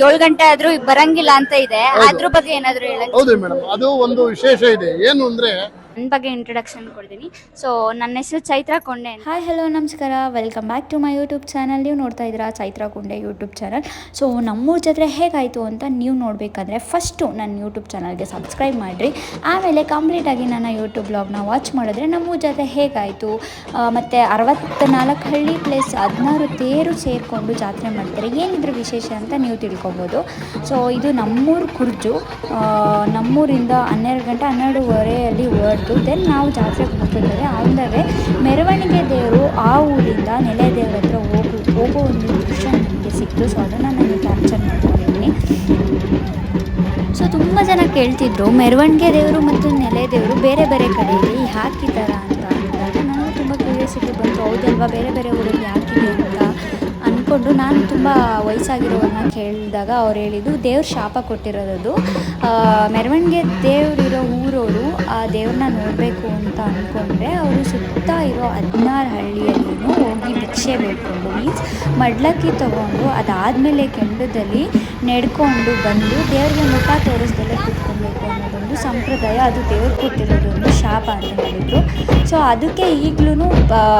ಏಳು ಗಂಟೆ ಆದ್ರೂ ಬರಂಗಿಲ್ಲ ಅಂತ ಇದೆ. ಅದ್ರ ಬಗ್ಗೆ ಏನಾದ್ರೂ ಹೇಳಕ್ ಹೌದು ಮೇಡಮ್ ಅದು ಒಂದು ವಿಶೇಷ ಇದೆ. ಏನು ಅಂದ್ರೆ ನನ್ನ ಬಗ್ಗೆ ಇಂಟ್ರೊಡಕ್ಷನ್ ಕೊಡ್ತೀನಿ. ಸೊ ನನ್ನ ಹೆಸರು ಚೈತ್ರ ಕೊಂಡೆ. ಹಾಯ್ ಹಲೋ ನಮಸ್ಕಾರ. Welcome back to my YouTube channel ನೀವು ನೋಡ್ತಾ ಇದ್ದೀರಾ Chaitra Kunde YouTube channel so ನಮ್ಮೂರ ಜಾತ್ರೆ ಹೇಗಾಯಿತು ಅಂತ ನೀವು ನೋಡಬೇಕಾದ್ರೆ ಫಸ್ಟು ನನ್ನ ಯೂಟ್ಯೂಬ್ ಚಾನಲ್ಗೆ ಸಬ್ಸ್ಕ್ರೈಬ್ ಮಾಡಿರಿ. ಆಮೇಲೆ ಕಂಪ್ಲೀಟಾಗಿ ನನ್ನ ಯೂಟ್ಯೂಬ್ ಬ್ಲಾಗ್ನ ವಾಚ್ ಮಾಡಿದ್ರೆ ನಮ್ಮೂರ ಜಾತ್ರೆ ಹೇಗಾಯಿತು? ಮತ್ತು ಅರವತ್ತ್ನಾಲ್ಕು ಹಳ್ಳಿ ಪ್ಲಸ್ ಹದಿನಾರು ತೇರು ಸೇರಿಕೊಂಡು ಜಾತ್ರೆ ಮಾಡ್ತಾರೆ? ಏನಿದ್ರು ವಿಶೇಷ ಅಂತ ನೀವು ತಿಳ್ಕೊಬೋದು. ಸೊ ಇದು ನಮ್ಮೂರು ಕುರ್ಜು. ನಮ್ಮೂರಿಂದ ಹನ್ನೆರಡು ಗಂಟೆ, ಹನ್ನೆರಡುವರೆಯಲ್ಲಿ ಹೊರಟು ದೆನ್ ನಾವು ಜಾತ್ರೆಗೆ ಹೋಗ್ತಿದ್ದಾರೆ ಅಂದರೆ ಮೆರವಣಿಗೆ ದೇವರು ಆ ಊರಿಂದ ನೆಲೆ ದೇವರ ಹತ್ರ ಹೋಗು, ಹೋಗೋ ಒಂದು ದೃಶ್ಯ ನನಗೆ ಸಿಕ್ತು. ಸೊ ಅದನ್ನು ನಾನು ಕ್ಯಾಪ್ಚರ್ ಮಾಡ್ಕೊಂಡಿದ್ದೀನಿ. ಸೊ ತುಂಬ ಜನ ಕೇಳ್ತಿದ್ರು, ಮೆರವಣಿಗೆ ದೇವರು ಮತ್ತು ನೆಲೆ ದೇವರು ಬೇರೆ ಬೇರೆ ಕಡೆಯಲ್ಲಿ ಹಾಕಿದ್ದಾರೆ ಅಂತ ಅಂದಾಗ ನಾನು ತುಂಬ ಕ್ಯೂರಿಯಾಸಿಟಿ ಬಂತು, ಹೌದಲ್ವಾ, ಬೇರೆ ಬೇರೆ ಊರಲ್ಲಿ ಅಂತ. ಅಂದ್ಕೊಂಡು ನಾನು ತುಂಬ ವಯಸ್ಸಾಗಿರೋರನ್ನ ಕೇಳಿದಾಗ ಅವ್ರು ಹೇಳಿದ್ದು, ದೇವ್ರ ಶಾಪ ಕೊಟ್ಟಿರೋದದು. ಮೆರವಣಿಗೆ ದೇವರಿರೋ ಊರವರು ಆ ದೇವ್ರನ್ನ ನೋಡಬೇಕು ಅಂತ ಅಂದ್ಕೊಂಡ್ರೆ ಅವರು ಸುತ್ತ ಇರೋ ಹದಿನಾರು ಹಳ್ಳಿಯಲ್ಲಿನೂ ಹೋಗಿ ಭಿಕ್ಷೆ ಬೇಡ್ಕೊಂಡು ಮೀನ್ಸ್ ಮಡ್ಲಕ್ಕಿ ತೊಗೊಂಡು ಅದಾದಮೇಲೆ ಕೆಂಡದಲ್ಲಿ ನಡ್ಕೊಂಡು ಬಂದು ದೇವ್ರಿಗೆ ಮುಖ ತೋರಿಸ್ದಲ್ಲೇ ಕೂತ್ಕೊಬೇಕು ಅನ್ನೋದೊಂದು ಸಂಪ್ರದಾಯ ಅದು ದೇವ್ರು ಕೊಟ್ಟಿರೋದೊಂದು ಶಾಪ ಅಂತ ಹೇಳಿದರು. ಸೊ ಅದಕ್ಕೆ ಈಗಲೂ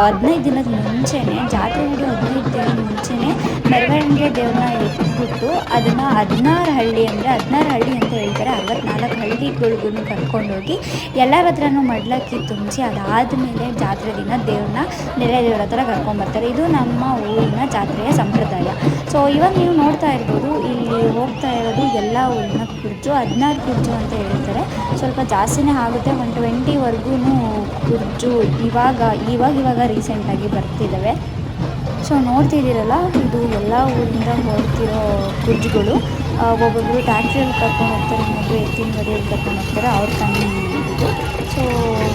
ಹದಿನೈದು ದಿನದ ಮುಂಚೆನೇ, ಜಾತ್ರೆ ಹದಿನೈದು ದಿನದ ಮುಂಚೆನೇ ಮೆರವಣಿಗೆ ದೇವ್ರನ್ನ ಎತ್ಬಿಟ್ಟು ಅದನ್ನು ಹದಿನಾರು ಹಳ್ಳಿ ಅಂದರೆ ಹದಿನಾರು ಹಳ್ಳಿ ಅಂತ ಹೇಳ್ತಾರೆ. ಅರವತ್ನಾಲ್ಕು ಹಳ್ಳಿಗಳಿಗೂ ಕರ್ಕೊಂಡೋಗಿ ಎಲ್ಲರ ಹತ್ರನೂ ಮಡ್ಲಕ್ಕಿ ತುಂಬಿಸಿ ಅದಾದಮೇಲೆ ಜಾತ್ರೆ ದಿನ ದೇವ್ರನ್ನ ನೆರೆ ದೇವ್ರ ಹತ್ರ ಕರ್ಕೊಂಬರ್ತಾರೆ ಇದು ನಮ್ಮ ಊರಿನ ಜಾತ್ರೆಯ ಸಂಪ್ರದಾಯ. ಸೊ ಇವಾಗ ನೀವು ನೋಡ್ತಾ ಇರ್ಬೋದು, ಇಲ್ಲಿ ಹೋಗ್ತಾ ಇರೋದು ಎಲ್ಲ ಊರಿನ ಕುರ್ಜು, ಹದಿನಾರು ಕುರ್ಜು ಅಂತ ಹೇಳ್ತಾರೆ. ಸ್ವಲ್ಪ ಜಾಸ್ತಿನೇ ಆಗುತ್ತೆ. ಒನ್ ಟ್ವೆಂಟಿವರೆಗೂ ಕುರ್ಜು ಇವಾಗ ಇವಾಗ ಇವಾಗ ರೀಸೆಂಟಾಗಿ ಬರ್ತಿದ್ದಾವೆ ಸೊ ನೋಡ್ತಿದ್ದೀರಲ್ಲ ಇದು ಎಲ್ಲ ಊರಿಂದ ಹೊರಡ್ತಿರೋ ಕುರ್ಜುಗಳು ಆ, ಒಬ್ಬೊಬ್ಬರು ಟ್ಯಾಕ್ಸಿಯಲ್ಲಿ ಕರ್ಕೊಂಡು ಹೋಗ್ತಾರೆ ಇನ್ನೊಬ್ಬರು ಎತ್ತಿನ ಗಡಿಯಲ್ಲಿ ಕರ್ಕೊಂಡು ಹೋಗ್ತಾರೆ ಅವ್ರ ಕಣ್ಣು ಸೊ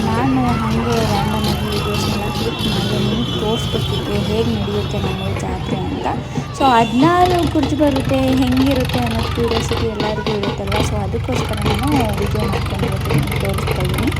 ನಾನು ಹಾಗೆ ರ್ಯಾಂಡಮಾಗಿ ವೀಡಿಯೋಸ್ನೆಲ್ಲ ಕ್ಲಿಕ್ ಮಾಡಿ ನಿಮಗೆ ತೋರಿಸ್ಬೇಕಿತ್ತು ಹೇಗೆ ನಡೆಯುತ್ತೆ ನಮ್ಮ ಜಾತ್ರೆ ಅಂತ. ಸೊ ಹದಿನಾರು ಕುರ್ಜು ಬರುತ್ತೆ ಹೆಂಗಿರುತ್ತೆ ಅನ್ನೋ ಕ್ಯೂರಿಯಾಸಿಟಿ ಎಲ್ಲರಿಗೂ ಇರುತ್ತಲ್ಲ ಸೊ ಅದಕ್ಕೋಸ್ಕರ ನಾನು ವಿಡಿಯೋ ಮಾಡ್ಕೊಂಡು ತೋರಿಸ್ತಾ ಇದ್ದೀನಿ.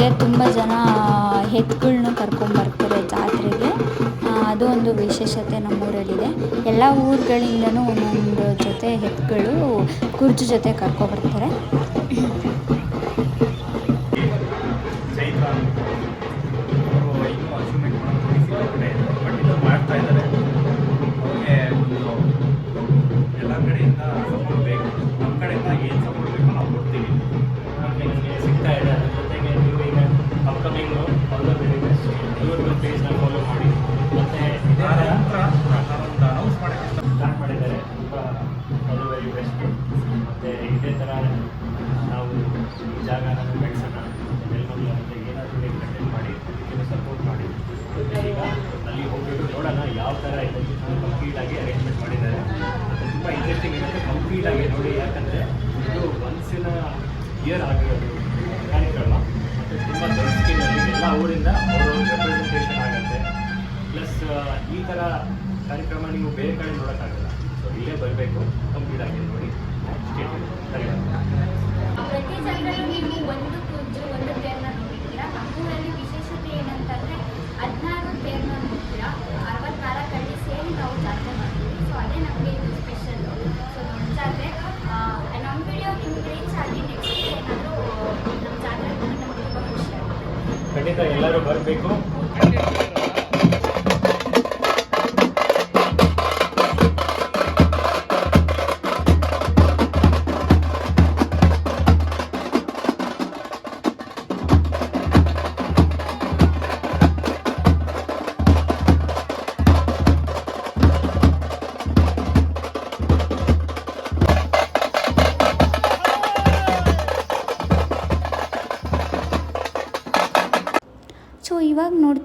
ಜೊತೆಗೆ ತುಂಬ ಜನ ಎತ್ತುಗಳ್ನ ಕರ್ಕೊಂಬರ್ತಾರೆ ಜಾತ್ರೆಗೆ. ಅದು ಒಂದು ವಿಶೇಷತೆ ನಮ್ಮೂರಲ್ಲಿದೆ. ಎಲ್ಲ ಊರುಗಳಿಂದನೂ ಒಂದೊಂದು ಜೊತೆ ಎತ್ತುಗಳು ಕುರ್ಜು ಜೊತೆ ಕರ್ಕೊಬರ್ತಾರೆ ಪೇಜ್ನ ಫಾಲೋ ಮಾಡಿ. ಮತ್ತು ಇದೇ ಥರ ನಾವೊಂದು ಅನೌನ್ಸ್ ಮಾಡೋಕ್ಕೆ ಮಾಡಿದ್ದಾರೆ. ತುಂಬ ಆಲ್ ದ ವೆರಿ ಬೆಸ್ಟ್ ಮತ್ತು ಇದೇ ಥರ ನಾವು ಈ ಜಾಗನ ಬೆಳೆಸೋಣ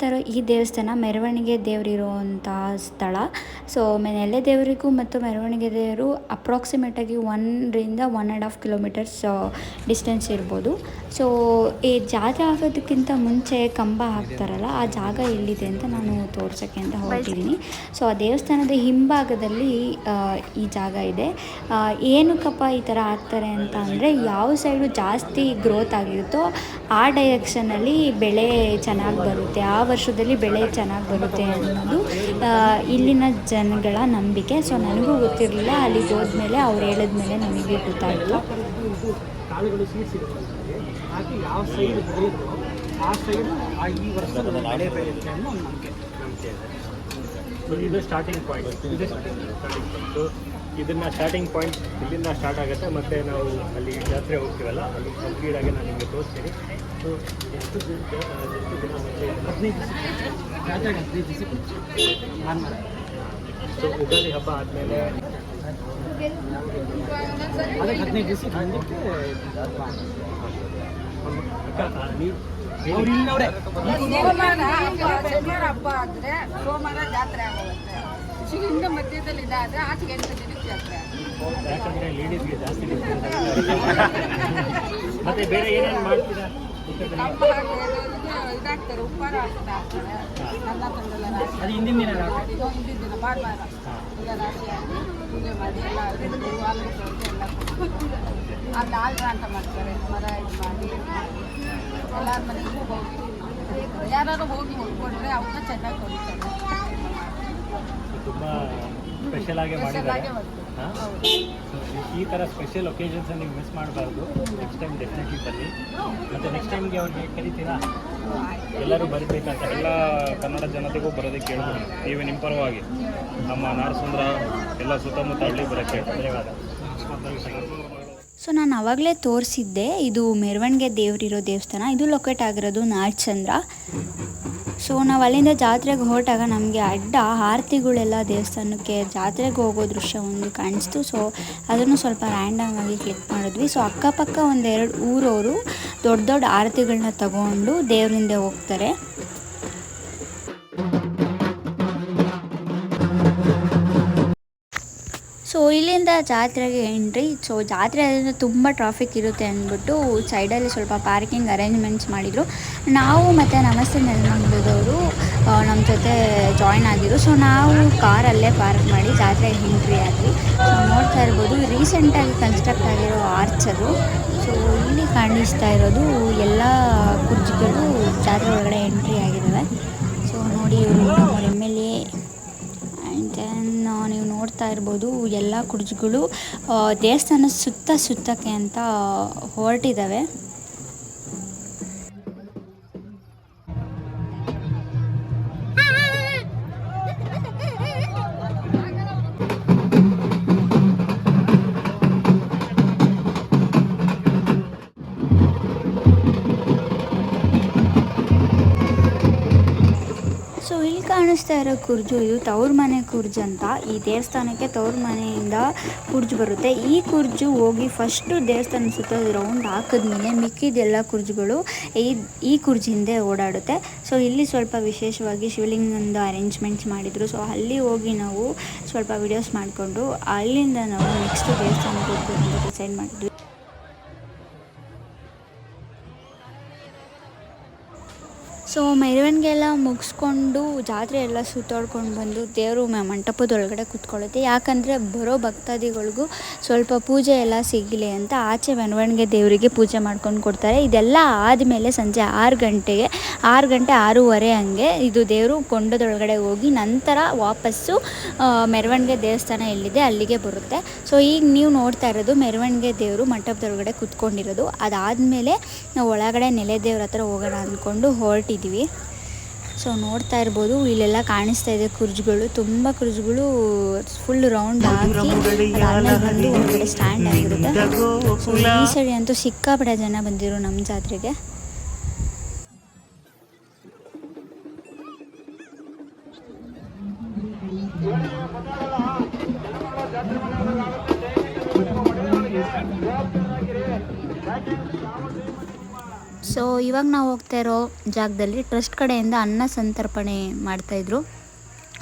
ಇರೋ ಈ ದೇವಸ್ಥಾನ ಮೆರವಣಿಗೆ ದೇವರಿರುವಂಥ ಸ್ಥಳ. ಸೊ ನೆಲೆ ದೇವರಿಗೂ ಮತ್ತು ಮೆರವಣಿಗೆ ದೇವರು ಅಪ್ರಾಕ್ಸಿಮೇಟಾಗಿ ಒನ್ರಿಂದ one and half kilometres distance ಇರ್ಬೋದು. ಸೊ ಈ ಜಾತ್ರೆ ಆಗೋದಕ್ಕಿಂತ ಮುಂಚೆ ಕಂಬ ಹಾಕ್ತಾರಲ್ಲ, ಆ ಜಾಗ ಎಲ್ಲಿದೆ ಅಂತ ನಾನು ತೋರ್ಸೋಕ್ಕೆ ಅಂತ ಹೋಗ್ತಿದ್ದೀನಿ. ಸೊ ಆ ದೇವಸ್ಥಾನದ ಹಿಂಭಾಗದಲ್ಲಿ ಈ ಜಾಗ ಇದೆ. ಏನಕ್ಕಪ್ಪ ಈ ಥರ ಹಾಕ್ತಾರೆ ಅಂತ ಅಂದರೆ, ಯಾವ ಸೈಡು ಜಾಸ್ತಿ ಗ್ರೋತ್ ಆಗಿರುತ್ತೋ, ಆ ಡೈರೆಕ್ಷನಲ್ಲಿ ಬೆಳೆ ಚೆನ್ನಾಗಿ ಬರುತ್ತೆ, ಆ ವರ್ಷದಲ್ಲಿ ಬೆಳೆ ಚೆನ್ನಾಗಿ ಬರುತ್ತೆ ಅನ್ನೋದು ಇಲ್ಲಿನ ಜನಗಳ ನಂಬಿಕೆ. ಸೊ ನನಗೂ ಗೊತ್ತಿರಲಿಲ್ಲ, ಅಲ್ಲಿಗೆ ಹೋದ್ಮೇಲೆ ಅವ್ರು ಹೇಳಿದ್ಮೇಲೆ ನನಗೆ ಗೊತ್ತಾಯಿತು. ಯಾವ ಸೈಡ್ ಬೆಳೆಯುತ್ತೋ ಆ ಸೈಡ್ ಆ ಈ ವರ್ಷದ ಮಳೆ ಬೆಳೆಯುತ್ತೆ ಅನ್ನೋ ಒಂದು ನಂಬಿಕೆ. ನಂಬಿಕೆ ಇದೆ ಇದು ಸ್ಟಾರ್ಟಿಂಗ್ ಪಾಯಿಂಟ್ ಇದು ಸ್ಟಾರ್ಟಿಂಗ್ ಪಾಯಿಂಟ್ ಇದನ್ನ ಸ್ಟಾರ್ಟಿಂಗ್ ಪಾಯಿಂಟ್ ಇಲ್ಲಿಂದ ಸ್ಟಾರ್ಟ್ ಆಗುತ್ತೆ. ಮತ್ತೆ ನಾವು ಅಲ್ಲಿ ಜಾತ್ರೆ ಹೋಗ್ತೀವಲ್ಲ ಅಲ್ಲಿ ಕಂಪ್ಲೀಟ್ ಆಗಿ ನಾನು ನಿಮಗೆ ತೋರಿಸ್ತೀನಿ. ಸೊ ಎಷ್ಟು ದಿನ ಎಷ್ಟು ದಿನ ಮುಂಚೆ ಹದಿನೈದು ದಿವಸ. ಜಾತ್ರೆಗೆ ಹದಿನೈದು ದಿವಸ ಮುಂಚೆ. ಸೊ ಯುಗಾದಿ ಹಬ್ಬ ಆದಮೇಲೆ ಅದಕ್ಕೆ ಹದಿನೈದು ದಿವಸ ಹಿಂದಕ್ಕೆ ಅಕ್ಕ ನೀವು ಅವ್ರು ಇಲ್ಲವ್ರೆ ಸೋಮವಾರ ಹಬ್ಬ ಆದರೆ ಸೋಮವಾರ ಜಾತ್ರೆ ಆಗುತ್ತೆ. ಶಿಗಿಂದ ಮಧ್ಯದಲ್ಲಿ ಇದಾದ್ರೆ ಆಚೆಗೆ ಎಂಟು ದಿನಕ್ಕೆ ಜಾತ್ರೆ ಯಾಕಂದ್ರೆ ಲೇಡೀಸ್ಗೆ ಜಾಸ್ತಿ. ಮತ್ತೆ ಬೇರೆ ಏನೇನು ಮಾಡ್ತೀರಾ? ಇದಾಗ್ತಾರೆ ಉಪ್ಪಾರ ಹಾಕ್ತಾರೆ ತಂದೆಲ್ಲ ರಾಶಿ. ಹಿಂದಿನ ದಿನ. ಹಿಂದಿನ ದಿನ ಭಾನುವಾರ. ಈಗ ರಾಶಿ ಪೂಜೆ ಮಾಡಿ ಎಲ್ಲ ಎಲ್ಲ ಅಲ್ಲಿ ಆಲ್ರ ಅಂತ ಮಾಡ್ತಾರೆ ಮರ ಇದು ಮಾಡಿ. ಎಲ್ಲರ ಮನೆಗೂ ಹೋಗಿ. ಯಾರು ಹೋಗಿ ಹೊಡ್ಕೊಂಡ್ರೆ ಅವನ್ನ ಚೆನ್ನಾಗಿ ಹೊಡಿತಾರೆ ತುಂಬಾ ಸ್ಪೆಷಲ್ ಆಗಿ ಮಾಡಿದ್ದಾರೆ. ಈ ಥರ ಸ್ಪೆಷಲ್ ಒಕೇಶನ್ಸ್ ನೀವು ಮಿಸ್ ಮಾಡಬಾರ್ದು. ನೆಕ್ಸ್ಟ್ ಟೈಮ್ ಡೆಫಿನೆಟ್ಲಿ ಬನ್ನಿ. ಮತ್ತು ನೆಕ್ಸ್ಟ್ ಟೈಮ್ಗೆ ಅವ್ರಿಗೆ ಕರಿತೀರಾ? ಎಲ್ಲರೂ ಬರಬೇಕಂತ ಎಲ್ಲ ಕನ್ನಡ ಜನತೆಗೂ ಬರೋದಕ್ಕೆ ಹೇಳ್ಬೋದು ನೀವು ನಿಮ್ಮ ಪರವಾಗಿ. ನಮ್ಮ ನಾರಸುಂದ್ರ ಎಲ್ಲ ಸುತ್ತಮುತ್ತ ಹಳ್ಳಿ ಬರೋಕ್ಕೆ ಧನ್ಯವಾದ. ಸೊ ನಾನು ಆವಾಗಲೇ ತೋರಿಸಿದ್ದೆ, ಇದು ಮೆರವಣಿಗೆ ದೇವರಿರೋ ದೇವಸ್ಥಾನ, ಇದು ಲೊಕೇಟ್ ಆಗಿರೋದು ನಾಗಚಂದ್ರ ಸೊ ನಾವು ಅಲ್ಲಿಂದ ಜಾತ್ರೆಗೆ ಹೊರಟಾಗ ನಮಗೆ ಅಡ್ಡ ಆರತಿಗಳೆಲ್ಲ ದೇವಸ್ಥಾನಕ್ಕೆ ಜಾತ್ರೆಗೆ ಹೋಗೋ ದೃಶ್ಯ ಒಂದು ಕಾಣಿಸ್ತು. ಸೊ ಅದನ್ನು ಸ್ವಲ್ಪ ರ್ಯಾಂಡಮ್ ಆಗಿ ಕ್ಲಿಕ್ ಮಾಡಿದ್ವಿ. ಸೊ ಅಕ್ಕಪಕ್ಕ ಒಂದೆರಡು ಊರವರು ದೊಡ್ಡ ದೊಡ್ಡ ಆರತಿಗಳನ್ನ ತಗೊಂಡು ದೇವರಿಂದ ಹೋಗ್ತಾರೆ. ಸೊ ಇಲ್ಲಿಂದ ಜಾತ್ರೆಗೆ ಎಂಟ್ರಿ ಸೊ ಜಾತ್ರೆ ಅದರಿಂದ ತುಂಬ ಟ್ರಾಫಿಕ್ ಇರುತ್ತೆ ಅಂದ್ಬಿಟ್ಟು ಸೈಡಲ್ಲಿ ಸ್ವಲ್ಪ ಪಾರ್ಕಿಂಗ್ ಅರೇಂಜ್ಮೆಂಟ್ಸ್ ಮಾಡಿದರು. ನಾವು ಮತ್ತು ನಮಸ್ತೆ ನೆಲಮಂಗಲದವರು ನಮ್ಮ ಜೊತೆ ಜಾಯ್ನ್ ಆಗಿದ್ರು. ಸೊ ನಾವು ಕಾರಲ್ಲೇ ಪಾರ್ಕ್ ಮಾಡಿ ಜಾತ್ರೆಗೆ ಎಂಟ್ರಿ ಆದ್ವಿ. ಸೊ ನೋಡ್ತಾ ಇರ್ಬೋದು ರೀಸೆಂಟಾಗಿ ಕನ್ಸ್ಟ್ರಕ್ಟ್ ಆಗಿರೋ ಆರ್ಚ್ ಅದು. ಸೊ ಇಲ್ಲಿ ಕಾಣಿಸ್ತಾ ಇರೋದು ಎಲ್ಲ ಕುರ್ಜಿಗಳು ಜಾತ್ರೆ ಒಳಗಡೆ ಎಂಟ್ರಿ ಆಗಿದ್ದಾವೆ ಸೊ ನೋಡಿ ಇವರು ನಮ್ಮ M L A and then ನೀವು ನೋಡ್ತಾ ಇರ್ಬೋದು ಎಲ್ಲ ಕುರ್ಜಿಗಳು ದೇವಸ್ಥಾನ ಸುತ್ತ ಸುತ್ತಕ್ಕೆ ಅಂತ ಹೊರಟಿದ್ದಾವೆ ಕಾಣಿಸ್ತಾ ಇರೋ ಕುರ್ಜು ಇದು ತವ್ರ ಮನೆ ಕುರ್ಜು ಅಂತ ಈ ದೇವಸ್ಥಾನಕ್ಕೆ ತವ್ರ ಮನೆಯಿಂದ ಕುರ್ಜು ಬರುತ್ತೆ. ಈ ಕುರ್ಜು ಹೋಗಿ ಫಸ್ಟು ದೇವಸ್ಥಾನ ಸುತ್ತ ರೌಂಡ್ ಹಾಕಿದ್ಮೇಲೆ ಮಿಕ್ಕಿದೆಲ್ಲ ಕುರ್ಜುಗಳು ಈ ಈ ಕುರ್ಜು ಹಿಂದೆ ಓಡಾಡುತ್ತೆ. ಸೊ ಇಲ್ಲಿ ಸ್ವಲ್ಪ ವಿಶೇಷವಾಗಿ ಶಿವಲಿಂಗದ ಅರೇಂಜ್ಮೆಂಟ್ಸ್ ಮಾಡಿದರು. ಸೊ ಅಲ್ಲಿ ಹೋಗಿ ನಾವು ಸ್ವಲ್ಪ ವಿಡಿಯೋಸ್ ಮಾಡಿಕೊಂಡು ಅಲ್ಲಿಂದ ನಾವು ನೆಕ್ಸ್ಟ್ ದೇವಸ್ಥಾನಕ್ಕೆ ಹೋಗ್ಬೇಕು ಅಂತ ಡಿಸೈಡ್ ಮಾಡಿದ್ವಿ. ಸೊ ಮೆರವಣಿಗೆ ಎಲ್ಲ ಮುಗಿಸ್ಕೊಂಡು ಜಾತ್ರೆ ಎಲ್ಲ ಸುತ್ತಾಡ್ಕೊಂಡು ಬಂದು ದೇವರು ಮಂಟಪದೊಳಗಡೆ ಕೂತ್ಕೊಳ್ಳುತ್ತೆ. ಯಾಕಂದರೆ ಬರೋ ಭಕ್ತಾದಿಗಳಿಗೂ ಸ್ವಲ್ಪ ಪೂಜೆ ಎಲ್ಲ ಸಿಗಲಿ ಅಂತ ಆಚೆ ಮೆರವಣಿಗೆ ದೇವರಿಗೆ ಪೂಜೆ ಮಾಡ್ಕೊಂಡು ಕೊಡ್ತಾರೆ. ಇದೆಲ್ಲ ಆದಮೇಲೆ ಸಂಜೆ ಆರು ಗಂಟೆಗೆ, ಆರು ಗಂಟೆ ಆರೂವರೆ ಹಂಗೆ ಇದು ದೇವರು ಕೊಂಡದೊಳಗಡೆ ಹೋಗಿ ನಂತರ ವಾಪಸ್ಸು ಮೆರವಣಿಗೆ ದೇವಸ್ಥಾನ ಎಲ್ಲಿದೆ ಅಲ್ಲಿಗೆ ಬರುತ್ತೆ. ಸೊ ಈಗ ನೀವು ನೋಡ್ತಾ ಇರೋದು ಮೆರವಣಿಗೆ ದೇವರು ಮಂಟಪದೊಳಗಡೆ ಕೂತ್ಕೊಂಡಿರೋದು. ಅದಾದಮೇಲೆ ನಾವು ಒಳಗಡೆ ನೆಲೆ ದೇವ್ರ ಹತ್ರ ಹೋಗೋಣ ಅಂದ್ಕೊಂಡು ಹೊರಟಿದ್ವಿ ಸೊ ನೋಡ್ತಾ ಇರ್ಬೋದು. ಇಲ್ಲೆಲ್ಲ ಕಾಣಿಸ್ತಾ ಇದೆ ಕುರ್ಜುಗಳು. ತುಂಬ ಕುರ್ಜುಗಳು ಫುಲ್ ರೌಂಡ್ ಆಗಿ ಸ್ಟ್ಯಾಂಡ್ ಆಗಿರುತ್ತೆ. ಸೊ ಈ ಸರಿ ಅಂತೂ ಸಿಕ್ಕಾಪಟ್ಟೆ ಜನ ಬಂದಿರು ನಮ್ಮ ಜಾತ್ರೆಗೆ. ಸೊ ಇವಾಗ ನಾವು ಹೋಗ್ತಾ ಇರೋ ಜಾಗದಲ್ಲಿ ಟ್ರಸ್ಟ್ ಕಡೆಯಿಂದ ಅನ್ನ ಸಂತರ್ಪಣೆ ಮಾಡ್ತಾಯಿದ್ರು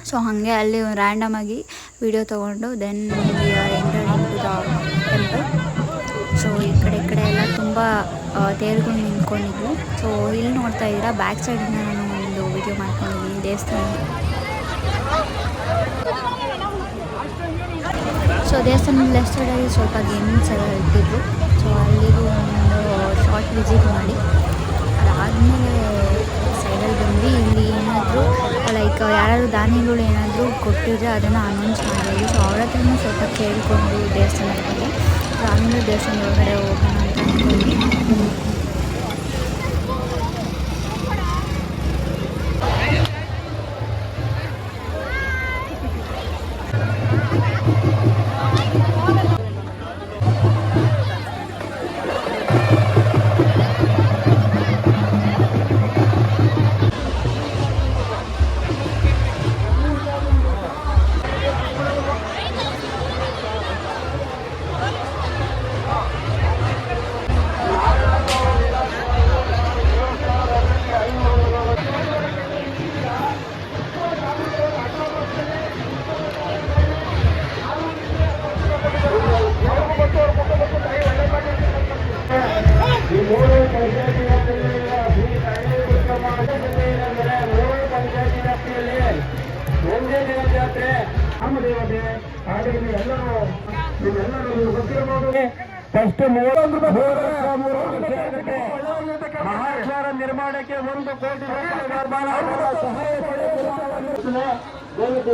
ಸೊ ಹಾಗೆ ಅಲ್ಲಿ ರ್ಯಾಂಡಮ್ ಆಗಿ ವಿಡಿಯೋ ತೊಗೊಂಡು ದೆನ್ ಟೆಂಪಲ್ ಸೊ ಈ ಕಡೆ ಈ ಕಡೆ ಎಲ್ಲ ತುಂಬ ತೇರುಗಳು ನಿಂತ್ಕೊಂಡಿದ್ವು. ಸೊ ಇಲ್ಲಿ ನೋಡ್ತಾ ಇದ್ದೀರಾ ಬ್ಯಾಕ್ ಸೈಡಿಂದ ನಾನು ಒಂದು ವಿಡಿಯೋ ಮಾಡ್ಕೊಂಡಿದ್ದೀನಿ ದೇವಸ್ಥಾನ. ಸೊ ದೇವಸ್ಥಾನದ ಲೆಫ್ಟ್ ಸೈಡಲ್ಲಿ ಸ್ವಲ್ಪ ಗೇಮಿಂಗ್ಸ್ ಎಲ್ಲ ಇಟ್ಟಿದ್ರು. ಸೊ ಅಲ್ಲಿಗೂ ಒಂದು ಶಾರ್ಟ್ ವಿಸಿಟ್ ಮಾಡಿ ಅದಾದಮೇಲೆ ಸೈಡಲ್ಲಿ ಬಂದ್ವಿ ಇಲ್ಲಿ ಏನಾದರೂ ಲೈಕ್ ಯಾರಾದರೂ ದಾನಿಗಳು ಏನಾದರೂ ಕೊಟ್ಟಿದ್ರೆ ಅದನ್ನು ಅನೌನ್ಸ್ ಮಾಡಿದ್ರು ಸೊ ಅವ್ರ ಹತ್ರನೂ ಸ್ವಲ್ಪ ಕೇಳಿಕೊಂಡು ದೇವಸ್ಥಾನದ ಬಗ್ಗೆ ಸೊ ಆಮೇಲೆ ದೇವಸ್ಥಾನದ ಒಳಗಡೆ ಹೋಗೋಣ ಅಂತ ಅಂದ್ಕೊಂಡ್ವಿ ಮಹಾರಾಷ್ಟ್ರ ನಿರ್ಮಾಣಕ್ಕೆ ಒಂದು ಕೋಟಿ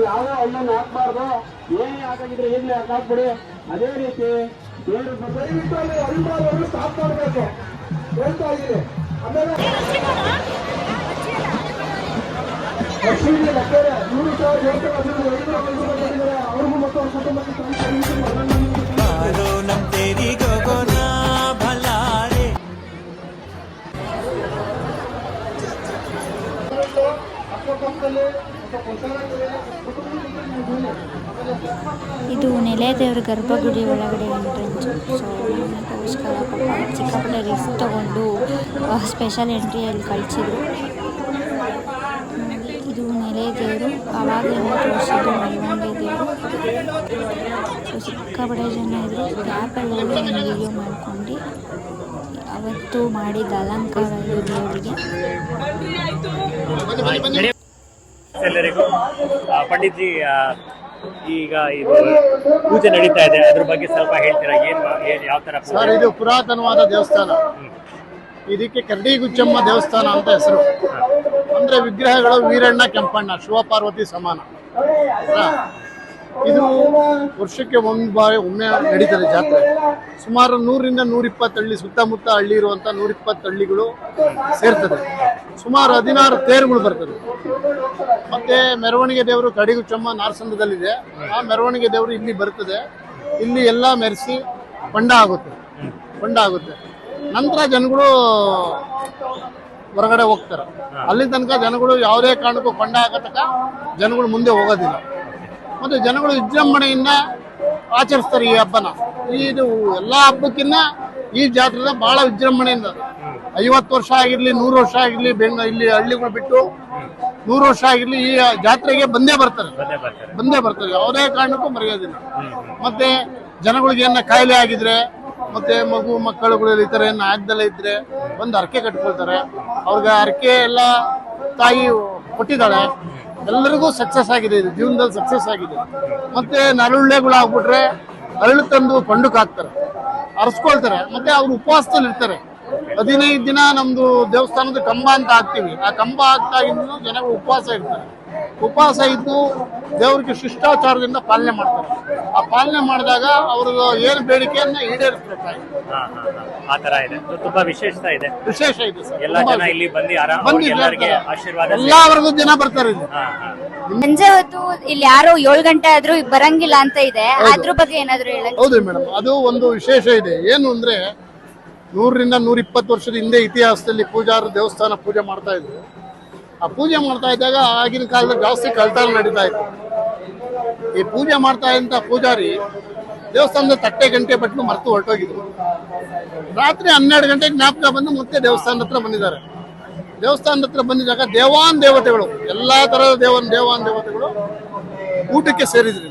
ಯಾವುದೇ ಹಣ್ಣನ್ನು ಹಾಕ್ಬಾರ್ದು. ಏನೇ ಹಾಕಿದ್ರೆ ಈಗಲೇ ಹಾಕ್ಬಿಡಿ ಅದೇ ರೀತಿ ದಯವಿಟ್ಟು ಅಲ್ಲಿ ಸ್ಟಾಪ್ ಮಾಡಬೇಕು. ಹೇಳ್ತಾ ಇದ್ದೀನಿ. ಆಮೇಲೆ ಲಕ್ಷ್ಮೀಗೆ ಲಕ್ಕರೆ ಅವ್ರಿಗೂ ಮತ್ತು ಅವ್ರ ಕುಟುಂಬಕ್ಕೆ ಅಕ್ಕಪಕ್ಕದಲ್ಲಿ ಇದು ನೆಲೆ ದೇವರ ಗರ್ಭಗುಡಿ ಒಳಗಡೆ ಎಂಟ್ರೆನ್ಸ್. ಸೊ ನಮಗೋಸ್ಕರ ಪಾಪ ರಿಸ್ಕ್ ತೊಗೊಂಡು ಸ್ಪೆಷಲ್ ಎಂಟ್ರಿಯಲ್ಲಿ ಕಳಿಸಿದ್ರು ಇದು ನೆಲೆ ಆವಾಗಲಿಂದ ತೋರಿಸಿದ್ದು ಮೆರವಣಿಗೆ ದೇವರು ಸೊ ಸಿಕ್ಕಾಪಟ್ಟೆ ಜನ ಇದ್ರು. ಆ್ಯಪಲ್ಲಿ ಒಂದು ವಿಡಿಯೋ ಮಾಡ್ಕೊಂಡು ಅವತ್ತು ಮಾಡಿದ ಅಲಂಕಾರ ದೇವರಿಗೆ. ಎಲ್ಲರಿಗೂ ಆ, ಪಂಡಿತ್ಜಿ ಈಗ ಇದು ಪೂಜೆ ನಡೀತಾ ಇದೆ. ಅದ್ರ ಬಗ್ಗೆ ಸ್ವಲ್ಪ ಹೇಳ್ತೀರಾ? ಏನ್ ಯಾವ ತರ ಸರ್ ಇದು ಪುರಾತನವಾದ ದೇವಸ್ಥಾನ. ಇದಕ್ಕೆ ಕರಡಿಗುಚ್ಚಮ್ಮ ದೇವಸ್ಥಾನ ಅಂತ ಹೆಸರು. ಅಂದ್ರೆ ವಿಗ್ರಹಗಳು ವೀರಣ್ಣ ಕೆಂಪಣ್ಣ, ಶಿವಪಾರ್ವತಿ ಸಮಾನ? ಇದು ವರ್ಷಕ್ಕೆ ಒಂದು ಬಾರಿ ಒಮ್ಮೆ ನಡೀತದೆ ಜಾತ್ರೆ. ಸುಮಾರು ನೂರಿಂದ ನೂರಿಪ್ಪತ್ತು ಹಳ್ಳಿ, ಸುತ್ತಮುತ್ತ ಹಳ್ಳಿ ಇರುವಂತ ನೂರಿಪ್ಪತ್ತು ಹಳ್ಳಿಗಳು ಸೇರ್ತದೆ. ಸುಮಾರು ಹದಿನಾರು ತೇರುಗಳು ಬರ್ತದೆ. ಮತ್ತೆ ಮೆರವಣಿಗೆ ದೇವರು ಕಡಿಗುಚ್ಚಮ್ಮ ನಾರ್ಸಂದದಲ್ಲಿದೆ ಆ ಮೆರವಣಿಗೆ ದೇವರು ಇಲ್ಲಿ ಬರ್ತದೆ. ಇಲ್ಲಿ ಎಲ್ಲ ಮೆರೆಸಿ ಬಂಡ ಆಗುತ್ತೆ. ಬಂಡ ಆಗುತ್ತೆ. ನಂತರ ಜನಗಳು ಹೊರಗಡೆ ಹೋಗ್ತಾರೆ. ಅಲ್ಲಿ ತನಕ ಜನಗಳು ಯಾವುದೇ ಕಾರಣಕ್ಕೂ ಕೊಂಡ ಹಾಕೋ ತನಕ ಜನಗಳು ಮುಂದೆ ಹೋಗೋದಿಲ್ಲ. ಮತ್ತು ಜನಗಳು ವಿಜೃಂಭಣೆಯಿಂದ ಆಚರಿಸ್ತಾರೆ ಈ ಹಬ್ಬನ. ಇದು ಎಲ್ಲ ಹಬ್ಬಕ್ಕಿಂತ ಈ ಜಾತ್ರೆ ಬಹಳ ವಿಜೃಂಭಣೆಯಿಂದ ಐವತ್ತು ವರ್ಷ ಆಗಿರಲಿ ನೂರು ವರ್ಷ ಆಗಿರಲಿ ಬೆಂಗ ಇಲ್ಲಿ ಹಳ್ಳಿಗಳು ಬಿಟ್ಟು ನೂರು ವರ್ಷ ಆಗಿರಲಿ ಈ ಜಾತ್ರೆಗೆ ಬಂದೇ ಬರ್ತಾರೆ. ಬಂದೇ ಬರ್ತಾರೆ. ಬಂದೇ ಬರ್ತಾರೆ. ಯಾವುದೇ ಕಾರಣಕ್ಕೂ ಮರೆಯೋದಿಲ್ಲ. ಮತ್ತೆ ಜನಗಳಿಗೆ ಏನ ಕಾಯಿಲೆ ಆಗಿದ್ರೆ ಮತ್ತೆ ಮಗು ಮಕ್ಕಳುಗಳು ಈ ನಾಯಕದಲ್ಲಿ ಇದ್ರೆ ಒಂದು ಹರಕೆ ಕಟ್ಕೊಳ್ತಾರೆ. ಅವ್ರಿಗೆ ಹರಕೆ ಎಲ್ಲ ತಾಯಿ ಕೊಟ್ಟಿದ್ದಾಳೆ. ಎಲ್ಲರಿಗೂ ಸಕ್ಸಸ್ ಆಗಿದೆ ಇದು. ಜೀವನದಲ್ಲಿ ಸಕ್ಸಸ್ ಆಗಿದೆ. ಮತ್ತೆ ನರಳುಳ್ಳೆಗಳು ಆಗ್ಬಿಟ್ರೆ ಅರಳು ತಂದು ಪಂಡುಕ್ ಹಾಕ್ತಾರೆ. ಅರ್ಸ್ಕೊಳ್ತಾರೆ. ಮತ್ತೆ ಅವ್ರು ಉಪವಾಸದಲ್ಲಿ ಇರ್ತಾರೆ. ಹದಿನೈದು ದಿನ ನಮ್ದು ದೇವಸ್ಥಾನದ ಕಂಬ ಅಂತ ಹಾಕ್ತೀವಿ. ಆ ಕಂಬ ಹಾಕ್ತಾಗಿಂದ ಜನಗಳು ಉಪವಾಸ ಇರ್ತಾರೆ. ಉಪವಾಸ ಇದ್ದು ದೇವ್ರಿಗೆ ಶಿಷ್ಟಾಚಾರದಿಂದ ಪಾಲನೆ ಮಾಡ್ತಾರೆ. ಆ ಪಾಲನೆ ಮಾಡಿದಾಗ ಅವ್ರದ್ದು ಏನು ಬೇಡಿಕೆಯನ್ನ ಈಡೇರಿಸ್ಬೇಕು ದಿನ ಹಾ ಹಾ. ಆ ತರ ಇದೆ. ಇದು ತುಂಬಾ ವಿಶೇಷತೆ ಇದೆ. ವಿಶೇಷ ಇದೆ ಸರ್. ಎಲ್ಲಾ ಜನ ಇಲ್ಲಿ ಬಂದು ಆರಾಮ ಬಂದು ಎಲ್ಲರಿಗೆ ಆಶೀರ್ವಾದ ಎಲ್ಲಾ ವರ್ಗದ ಜನ ಬರ್ತಾರೆ ಇಲ್ಲಿ. ಹಾ ಹಾ. ಸಂಜೆ ಹೊತ್ತು ಇಲ್ಲಿ ಯಾರೋ ಏಳು ಗಂಟೆ ಆದ್ರೂ ಬರಂಗಿಲ್ಲ ಅಂತ ಇದೆ. ಅದ್ರ ಬಗ್ಗೆ ಏನಾದ್ರು ಹೇಳ ಹೌದು ಮೇಡಮ್. ಅದು ಒಂದು ವಿಶೇಷ ಇದೆ. ಏನು ಅಂದ್ರೆ ನೂರರಿಂದ ನೂರ ಇಪ್ಪತ್ತು ವರ್ಷದ ಹಿಂದೆ ಇತಿಹಾಸದಲ್ಲಿ ಪೂಜಾರ ದೇವಸ್ಥಾನ ಪೂಜೆ ಮಾಡ್ತಾ ಇದ್ರು. ಆ ಪೂಜೆ ಮಾಡ್ತಾ ಇದ್ದಾಗ ಆಗಿನ ಕಾಲದಲ್ಲಿ ಜಾಸ್ತಿ ಕಳ್ತನ ನಡೀತಾ ಇತ್ತು. ಈ ಪೂಜೆ ಮಾಡ್ತಾ ಇದ್ದಂತ ಪೂಜಾರಿ ದೇವಸ್ಥಾನದ ತಟ್ಟೆ ಗಂಟೆ ಬಟ್ಲು ಮರೆತು ಹೊರಟೋಗಿದ್ರು. ರಾತ್ರಿ ಹನ್ನೆರಡು ಗಂಟೆಗೆ ಜ್ಞಾಪಕ ಬಂದು ಮತ್ತೆ ದೇವಸ್ಥಾನದ ಹತ್ರ ಬಂದಿದ್ದಾರೆ. ದೇವಸ್ಥಾನದ ಹತ್ರ ಬಂದಿದ್ದಾಗ ದೇವಾನ್ ದೇವತೆಗಳು. ಎಲ್ಲಾ ತರದ ದೇವನ್, ದೇವಾನ್ ದೇವತೆಗಳು ಊಟಕ್ಕೆ ಸೇರಿದ್ರು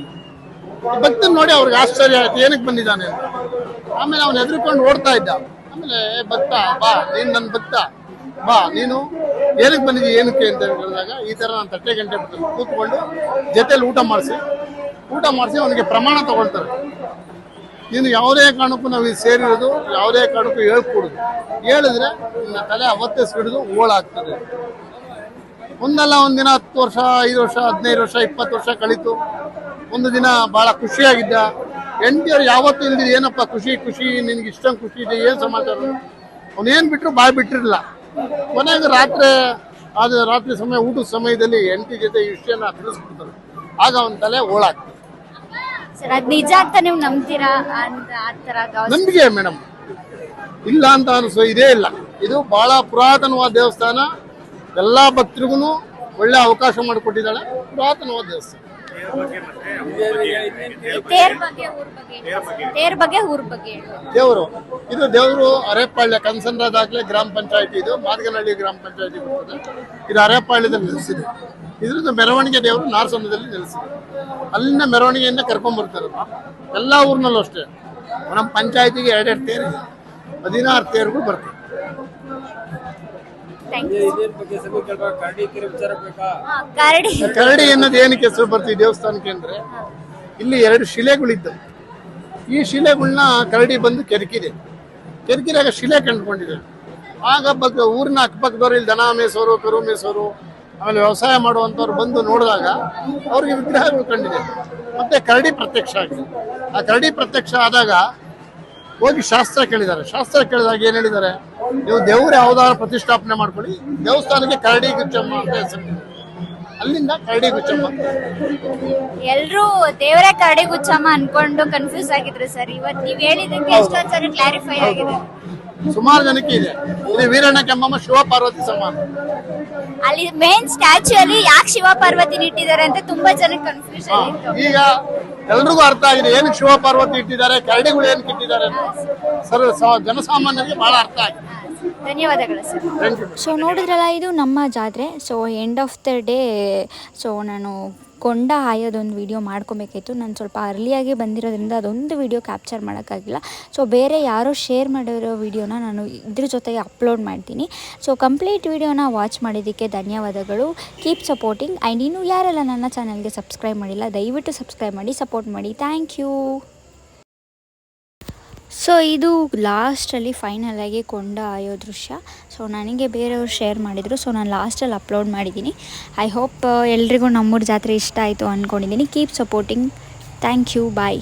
ಭಕ್ತನ ನೋಡಿ ಅವ್ರಿಗೆ ಆಶ್ಚರ್ಯ ಆಯ್ತು, ಏನಕ್ಕೆ ಬಂದಿದ್ದಾನೆ ಆಮೇಲೆ ಅವನು ಹೆದರ್ಕೊಂಡು ಓಡ್ತಾ ಇದ್ದ. ಆಮೇಲೆ "ಏ ಭಕ್ತ, ಬಾ, ನೀನ್ ನನ್ನ ಭಕ್ತ. ಬಾ, ನೀನು ಏನಕ್ಕೆ ಬಂದಿದ್ದೀವಿ ಏನಕ್ಕೆ ಅಂತ ಹೇಳಿದಾಗ ಈ ಥರ ನಾನು ತಟ್ಟೆ ಗಂಟೆ ಕೂತ್ಕೊಂಡು ಜೊತೆಲಿ ಊಟ ಮಾಡಿಸಿ. ಊಟ ಮಾಡಿಸಿ ಅವನಿಗೆ ಪ್ರಮಾಣ ತಗೊಳ್ತಾರೆ. ನೀನು ಯಾವುದೇ ಕಾರಣಕ್ಕೂ ನಾವು ಇಲ್ಲಿ ಸೇರಿರೋದು, ಯಾವುದೇ ಕಾರಣಕ್ಕೂ ಹೇಳ್ಕೊಡೋದು. ಹೇಳಿದ್ರೆ ನಿನ್ನ ತಲೆ ಅವತ್ತೇ ಸಿಡಿದು ಓಳಾಗ್ತದೆ ಒಂದಲ್ಲ ಒಂದಿನ ಹತ್ತು ವರ್ಷ, ಐದು ವರ್ಷ, ಹದಿನೈದು ವರ್ಷ, ಇಪ್ಪತ್ತು ವರ್ಷ ಕಳೀತು. ಒಂದು ದಿನ ಭಾಳ ಖುಷಿಯಾಗಿದ್ದ. ಹೆಂಡತಿಯವ್ರು ಯಾವತ್ತೂ ಇಲ್ದಿದ್ದು ಏನಪ್ಪ ಖುಷಿ ಖುಷಿ, ನಿನಗೆ ಇಷ್ಟೊಂದು ಖುಷಿ ಇದೆ, ಏನು ಸಮಾಚಾರ? ಅವನೇನು ಬಿಟ್ಟರು ಬಾಯ್ ಬಿಟ್ಟಿರಲಿಲ್ಲ. ಕೊನೆಗೆ ರಾತ್ರಿ ಅದು ರಾತ್ರಿ ಸಮಯ ಊಟದ ಸಮಯದಲ್ಲಿ ಎಂಟಿ ಜೊತೆ ಈ ವಿಷಯನ ತಿಳಿಸ್ಬಿಡ್ತಾರೆ ಆಗ ಅವನ ತಲೆ ಓಳಾಗ್ತದೆ. ಸರ್ ಅದ್ ನಿಜ ಅಂತ ನೀವು ನಂಬ್ತೀರಾ? ಅಂತ ಆ ತರ ಗಾಸ್- ನಂಬಿಕೆ ಮೇಡಮ್. ಇಲ್ಲ ಅಂತ ಅನಿಸೋ ಇದೇ ಇಲ್ಲ. ಇದು ಬಹಳ ಪುರಾತನವಾದ ದೇವಸ್ಥಾನ. ಎಲ್ಲಾ ಭಕ್ತರಿಗೂ ಒಳ್ಳೆ ಅವಕಾಶ ಮಾಡಿಕೊಟ್ಟಿದ್ದಾಳೆ. ಪುರಾತನವಾದ ದೇವಸ್ಥಾನ. ತೇರ್ ಬಗ್ಗೆ ಊರ್ ಬಗ್ಗೆ ಹೇಳಿ. ತೇರ್ ಬಗ್ಗೆ. ಊರ್ ಬಗ್ಗೆ ಹೇಳಿ. ದೇವರು ಇದು ದೇವರು ಅರೆಪಾಳ್ಯ ಕನ್ಸಂದ್ರ ದಾಖಲೆ ಗ್ರಾಮ ಪಂಚಾಯತಿ ಇದು ಮಾದಗನಹಳ್ಳಿ ಗ್ರಾಮ ಪಂಚಾಯತಿ ಬರ್ತದೆ. ಇದು ಅರೆಪಾಳ್ಯದಲ್ಲಿ ನೆಲೆಸಿದೆ. ಇದ್ರದ್ದು ಮೆರವಣಿಗೆ ದೇವರು ನಾರಸಂದ್ರದಲ್ಲಿ ನೆಲೆಸಿದೆ. ಅಲ್ಲಿಂದ ಮೆರವಣಿಗೆಯಿಂದ ಕರ್ಕೊಂಡ್ ಬರ್ತಾರೆ ಎಲ್ಲಾ ಊರಿನಲ್ಲೂ ಅಷ್ಟೇ. ನಮ್ಮ ಪಂಚಾಯತಿಗೆ ಎರಡೆರಡು ತೇರು ಹದಿನಾರು ತೇರುಗಳು ಬರ್ತವೆ ಕರಡಿ ಕರಡಿ. ಅನ್ನೋದು ಏನಕ್ಕೆ ಹೆಸರು ಬರ್ತೀವಿ ದೇವಸ್ಥಾನಕ್ಕೆ ಅಂದ್ರೆ? ಇಲ್ಲಿ ಎರಡು ಶಿಲೆಗಳಿದ್ದವು. ಈ ಶಿಲೆಗಳನ್ನ ಕರಡಿ ಬಂದು ಕೆರಕಿದೆ. ಕೆರಕಿದಾಗ ಶಿಲೆ ಕಂಡುಕೊಂಡಿದೆ. ಆಗ ಬಗ್ಗೆ ಊರಿನ ಅಕ್ಕಪಕ್ಕದವ್ರು ಇಲ್ಲಿ ದನ ಮೇಸೋರು ಕರು ಮೇಸೋರು ಆಮೇಲೆ ವ್ಯವಸಾಯ ಮಾಡುವಂಥವ್ರು ಬಂದು ನೋಡಿದಾಗ ಅವ್ರಿಗೆ ವಿಗ್ರಹಗಳು ಕಂಡಿದೆ. ಮತ್ತೆ ಕರಡಿ ಪ್ರತ್ಯಕ್ಷ ಆಗಿದೆ. ಆ ಕರಡಿ ಪ್ರತ್ಯಕ್ಷ ಆದಾಗ ಹೋಗಿ ಶಾಸ್ತ್ರ ಕೇಳಿದ್ದಾರೆ. ಶಾಸ್ತ್ರ ಕೇಳಿದಾಗ ಏನು ಹೇಳಿದ್ದಾರೆ? ನೀವು ದೇವ್ರ ಯಾವ್ದಾದ್ರು ಪ್ರತಿಷ್ಠಾಪನೆ ಮಾಡ್ಕೊಳ್ಳಿ. ದೇವಸ್ಥಾನಕ್ಕೆ ಕರಡಿ ಗುಚ್ಚಮ್ಮ ಅಂತ ಹೆಸರು. ಅಲ್ಲಿಂದ ಕರಡಿ ಗುಚ್ಚಮ್ಮ. ಎಲ್ಲರೂ ಎಲ್ರು ದೇವರೇ ಕರಡಿ ಗುಚ್ಚಮ್ಮ ಅನ್ಕೊಂಡು ಕನ್ಫ್ಯೂಸ್ ಆಗಿದ್ರು ಸರ್. ಇವತ್ತು ನೀವ್ ಹೇಳಿದಕ್ಕೆ ಎಷ್ಟೊಂದ್ ಸರಿ ಕ್ಲಾರಿಫೈ ಆಗಿದೆ. ಸುಮಾರು ಜನಕ್ಕೆ ಇದೆ. ಇದು ವೀರಣ್ಣ ಕೆಮ್ಮಮ್ಮ ಶಿವ ಪಾರ್ವತಿ ಸಮಾನ. ಅಲ್ಲಿ ಮೇನ್ ಸ್ಟ್ಯಾಚ್ಯೂ ಅಲ್ಲಿ ಯಾಕೆ ಶಿವ ಪಾರ್ವತಿ ಇಟ್ಟಿದ್ದಾರೆ ಅಂತ ತುಂಬಾ ಜನಕ್ಕೆ ಕನ್ಫ್ಯೂಷನ್ ಇತ್ತು. ಈಗ ಎಲ್ರಿಗೂ ಅರ್ಥ ಆಗಿದೆ. ಏನಕ್ಕೆ ಶಿವ ಪಾರ್ವತಿ ಇಟ್ಟಿದ್ದಾರೆ ಕರಡಿಗಳು ಏನಕ್ಕೆ ಇಟ್ಟಿದ್ದಾರೆ ಸರ್ ಜನಸಾಮಾನ್ಯರಿಗೆ ಬಹಳ ಅರ್ಥ ಆಗಿದೆ. ಧನ್ಯವಾದಗಳು ಸರ್. ಥ್ಯಾಂಕ್ ಯು ಸೊ ನೋಡಿದ್ರಲ್ಲ ಇದು ನಮ್ಮ ಜಾತ್ರೆ. So end of the day so ನಾನು ಕೊಂಡ ಆಯೋದೊಂದು ವೀಡಿಯೋ ಮಾಡ್ಕೊಬೇಕಾಯ್ತು. ನಾನು ಸ್ವಲ್ಪ ಅರ್ಲಿಯಾಗಿ ಬಂದಿರೋದ್ರಿಂದ ಅದೊಂದು ವೀಡಿಯೋ ಕ್ಯಾಪ್ಚರ್ ಮಾಡೋಕ್ಕಾಗಿಲ್ಲ. ಸೊ ಬೇರೆ ಯಾರೋ ಶೇರ್ ಮಾಡಿರೋ ವೀಡಿಯೋನ ನಾನು ಇದ್ರ ಜೊತೆಗೆ ಅಪ್ಲೋಡ್ ಮಾಡ್ತೀನಿ. ಸೊ ಕಂಪ್ಲೀಟ್ ವೀಡಿಯೋನ ವಾಚ್ ಮಾಡಿದ್ದಕ್ಕೆ ಧನ್ಯವಾದಗಳು. ಕೀಪ್ ಸಪೋರ್ಟಿಂಗ್ ಆ್ಯಂಡ್ ಇನ್ನೂ ಯಾರೆಲ್ಲ ನನ್ನ ಚಾನಲ್ಗೆ ಸಬ್ಸ್ಕ್ರೈಬ್ ಮಾಡಿಲ್ಲ, ದಯವಿಟ್ಟು ಸಬ್ಸ್ಕ್ರೈಬ್ ಮಾಡಿ ಸಪೋರ್ಟ್ ಮಾಡಿ. ಥ್ಯಾಂಕ್ ಯು ಸೊ ಇದು ಲಾಸ್ಟಲ್ಲಿ ಫೈನಲ್ ಆಗಿ ಕೊಂಡ ಆಯೋ ದೃಶ್ಯ. ಸೊ ನನಗೆ ಬೇರೆಯವ್ರು ಶೇರ್ ಮಾಡಿದರು. ಸೊ ನಾನು ಲಾಸ್ಟಲ್ಲಿ ಅಪ್ಲೋಡ್ ಮಾಡಿದ್ದೀನಿ ಐ ಹೋಪ್ ಎಲ್ರಿಗೂ ನಮ್ಮೂರ ಜಾತ್ರೆ ಇಷ್ಟ ಆಯಿತು ಅಂದ್ಕೊಂಡಿದ್ದೀನಿ keep supporting thank you bye